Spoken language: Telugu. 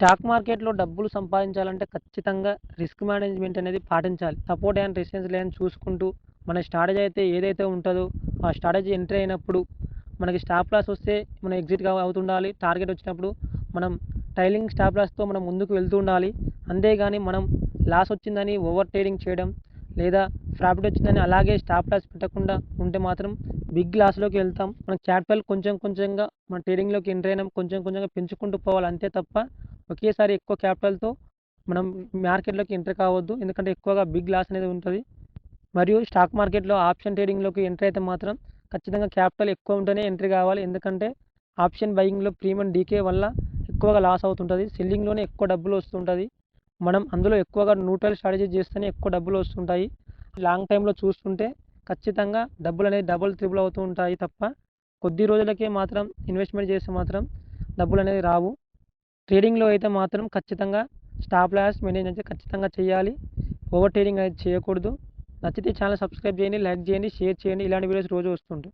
స్టాక్ మార్కెట్‌లో డబ్బులు సంపాదించాలంటే ఖచ్చితంగా రిస్క్ మేనేజ్‌మెంట్ అనేది పాటించాలి. సపోర్ట్ అండ్ రెసిస్టెన్స్ లేని చూసుకుంటూ మన స్ట్రాటజీ అయితే ఏదైతే ఉంటుందో ఆ స్ట్రాటజీ ఎంటర్ అయినప్పుడు మనకి స్టాప్ లాస్ వస్తే మనం ఎగ్జిట్ అవుతుండాలి. టార్గెట్ వచ్చినప్పుడు మనం టైలింగ్ స్టాప్ లాస్‌తో మనం ముందుకు వెళ్తూ ఉండాలి. అంతేగాని మనం లాస్ వచ్చిందని ఓవర్ ట్రేడింగ్ చేయడం లేదా ప్రాఫిట్ వచ్చిందని అలాగే స్టాప్ లాస్ పెట్టకుండా ఉంటే మాత్రం బిగ్ లాస్‌లోకి వెళ్తాం. మన క్యాపిటల్ కొంచెం కొంచెంగా మన ట్రేడింగ్‌లోకి ఎంటర్ అయినా కొంచెం కొంచెంగా పెంచుకుంటూ పోవాలి అంతే తప్ప ఒకేసారి ఎక్కువ క్యాపిటల్‌తో మనం మార్కెట్‌లోకి ఎంటర్ కావద్దు. ఎందుకంటే ఎక్కువగా బిగ్ లాస్ అనేది ఉంటుంది మరియు స్టాక్ మార్కెట్‌లో ఆప్షన్ ట్రేడింగ్‌లోకి ఎంటర్ అయితే మాత్రం ఖచ్చితంగా క్యాపిటల్ ఎక్కువ ఉంటేనే ఎంట్రీ కావాలి. ఎందుకంటే ఆప్షన్ బయింగ్‌లో ప్రీమియం డీకే వల్ల ఎక్కువగా లాస్ అవుతుంటుంది సెల్లింగ్‌లోనే ఎక్కువ డబ్బులు వస్తుంటుంది మనం అందులో ఎక్కువగా న్యూట్రల్ స్ట్రాటజీ చేస్తేనే ఎక్కువ డబ్బులు వస్తుంటాయి. లాంగ్ టైంలో చూస్తుంటే ఖచ్చితంగా డబ్బులు అనేది డబుల్, త్రిబుల్ అవుతూ ఉంటాయి తప్ప కొద్ది రోజులకే మాత్రం ఇన్వెస్ట్‌మెంట్ చేస్తే మాత్రం డబ్బులు అనేది రావు. ట్రేడింగ్‌లో అయితే మాత్రం ఖచ్చితంగా స్టాప్ లాస్ మేనేజ్ అయితే ఖచ్చితంగా చేయాలి. ఓవర్ ట్రేడింగ్ అనేది చేయకూడదు. నచ్చితే ఛానల్ సబ్స్క్రైబ్ చేయండి, లైక్ చేయండి, షేర్ చేయండి. ఇలాంటి వీడియోస్ రోజు వస్తుంటాయి.